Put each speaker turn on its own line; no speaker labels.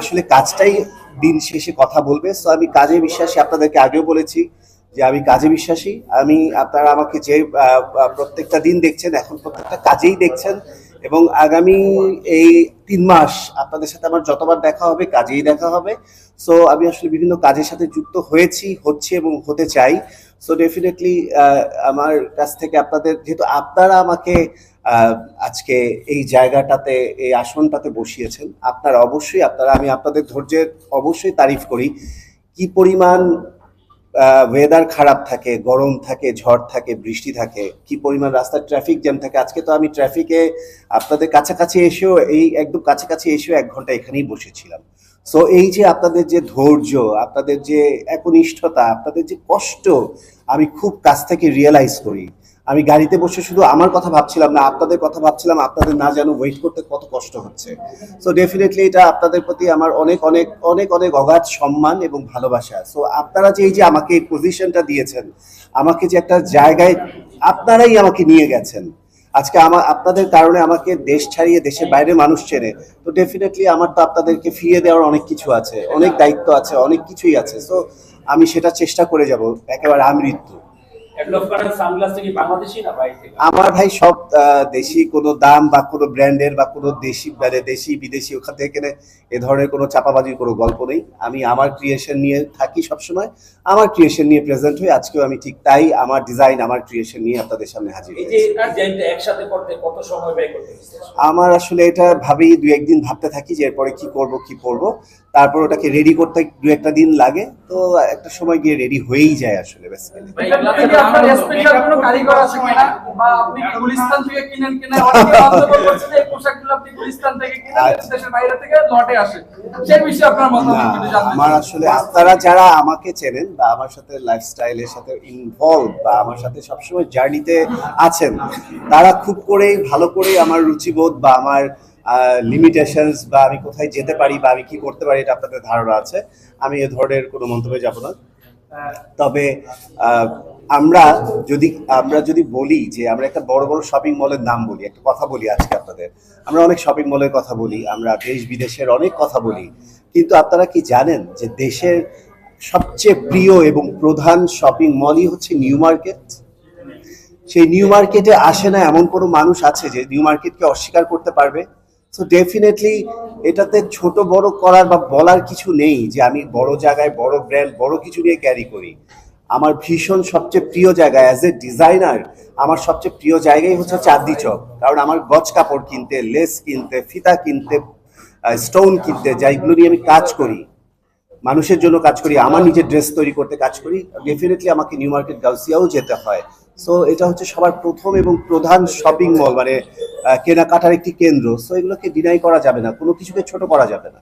আসলে কাজটাই দিন শেষে কথা বলবে। সো আমি কাজে বিশ্বাসী, আপনাদেরকে আগেও বলেছি যে আমি কাজে বিশ্বাসী। আমি, আপনারা আমাকে যে প্রত্যেকটা দিন দেখছেন, এখন প্রত্যেকটা কাজেই দেখছেন। এবং আগামী এই তিন মাস আপনাদের সাথে আমার যতবার দেখা হবে, কাজেই দেখা হবে। সো আমি আসলে বিভিন্ন কাজের সাথে যুক্ত হয়েছি, হচ্ছে এবং হতে চাই। সো ডেফিনেটলি আমার কাছ থেকে আপনাদের, যেহেতু আপনারা আমাকে আজকে এই জায়গাটাতে, এই আসনটাতে বসিয়েছেন, আপনারা অবশ্যই, আপনারা, আমি আপনাদের ধৈর্যের অবশ্যই তারিফ করি। কি পরিমাণ ওয়েদার খারাপ থাকে, গরম থাকে, ঝড় থাকে, বৃষ্টি থাকে, কি পরিমাণ রাস্তার ট্রাফিক জ্যাম থাকে? আজকে তো আমি ট্রাফিকে আপনাদের কাছাকাছি এসেও এই একদম কাছাকাছি এসেও এক ঘণ্টা এখানেই বসেছিলাম। সো এই যে আপনাদের যে ধৈর্য, আপনাদের যে একনিষ্ঠতা, আপনাদের যে কষ্ট, আমি খুব কাছ থেকে রিয়েলাইজ করি। আমি গাড়িতে বসে শুধু আমার কথা ভাবছিলাম না, আপনাদের কথা ভাবছিলাম, আপনাদের না যেন ওয়েট করতে কত কষ্ট হচ্ছে। সো ডেফিনেটলি এটা আপনাদের প্রতি আমার অনেক অনেক অনেক অনেক অগাধ সম্মান এবং ভালোবাসা। সো আপনারা যে এই যে আমাকে এই পজিশনটা দিয়েছেন, আমাকে যে একটা জায়গায় আপনারাই আমাকে নিয়ে গেছেন, আজকে আমার আপনাদের কারণে আমাকে দেশ ছাড়িয়ে দেশের বাইরে মানুষ চেনে, তো ডেফিনেটলি আমার তো আপনাদেরকে ফিরিয়ে দেওয়ার অনেক কিছু আছে, অনেক দায়িত্ব আছে, অনেক কিছুই আছে। সো আমি সেটা চেষ্টা করে যাব, একেবারে আমৃত্যু। আমার ভাই সব দেশি কোনো দাম বা কোনো ব্র্যান্ডের বা কোনো দেশি মানে দেশি বিদেশি ওখান থেকে কিনে এ ধরনের কোনো চাপাবাজির কোনো গল্প নেই। আমি আমার ক্রিয়েশন নিয়ে থাকি সবসময়। আমার ক্রিয়েশন নিয়ে প্রেজেন্ট হই আজকেও আমি ঠিক তাই আমার ডিজাইন আমার ক্রিয়েশন নিয়ে আপনাদের সামনে হাজির
একসাথে করতে কত সময় ব্যয় করতে
আমার আসলে এটা ভাবেই দু একদিন ভাবতে থাকি যে এরপরে কি করব কি করব। তারপর ওটাকে রেডি করতে দু একটা দিন লাগে। তো একটা সময় গিয়ে রেডি হয়েই যায় আসলে বেসিক্যালি
আপনার স্পেশাল কোনো কারিগর আছে কিনা? বা আপনি কি গুলিস্তান থেকে কিনেন কিনা? অনেকে মন্তব্য করছে যে পোশাকগুলো আপনি গুলিস্তান থেকে কিনেন
আচ্ছা।
দেশের বাইরে থেকে লটে আসে। সেই বিষয়ে আপনার মতামত যদি জানতে
আমার আসলে আপনারা যারা আমাকে চেনেন বা আমার সাথে লাইফস্টাইলের সাথে ইনভলভ বা আমার সাথে সবসময় জার্নিতে আছেন তারা খুব করেই ভালো করেই আমার রুচিবোধ বা আমার লিমিটেশনস বা আমি কোথায় যেতে পারি বা আমি কি করতে পারি এটা আপনাদের ধারণা আছে। আমি এ ধরনের কোনো মন্তব্যে যাব না। তবে আহ, আমরা যদি আমরা যদি বলি যে আমরা একটা বড় বড় শপিং মলের নাম বলি, একটা কথা বলি আজকে আপনাদের। আমরা অনেক শপিং মলের কথা বলি, আমরা দেশ বিদেশের অনেক কথা বলি। কিন্তু আপনারা কি জানেন যে দেশের সবচেয়ে প্রিয় এবং প্রধান শপিং মলই হচ্ছে নিউ মার্কেট সেই নিউ মার্কেটে আসে না এমন কোনো মানুষ আছে যে নিউ মার্কেটকে অস্বীকার করতে পারবে? তো ডেফিনেটলি এটাতে ছোট বড় করার বা বলার কিছু নেই যে আমি বড় জায়গায় বড় ব্র্যান্ড বড় কিছু নিয়ে ক্যারি করি। আমার ভীষণ সবচেয়ে প্রিয় জায়গা অ্যাজ এ ডিজাইনার আমার সবচেয়ে প্রিয় জায়গাই হচ্ছে চাঁদনি চক। কারণ আমার গজ কাপড় কিনতে লেস কিনতে, ফিতা কিনতে স্টোন কিনতে, যাইগুলো নিয়ে আমি কাজ করি। মানুষের জন্য কাজ করি, আমার নিজের ড্রেস তৈরি করতে কাজ করি। ডেফিনেটলি আমাকে নিউ মার্কেট গাউসিয়াও যেতে হয়। সো এটা হচ্ছে সবার প্রথম এবং প্রধান শপিং মল মানে কেনাকাটার একটি কেন্দ্র। সো এগুলোকে ডিনাই করা যাবে না, কোনো কিছুকে ছোট করা যাবে না।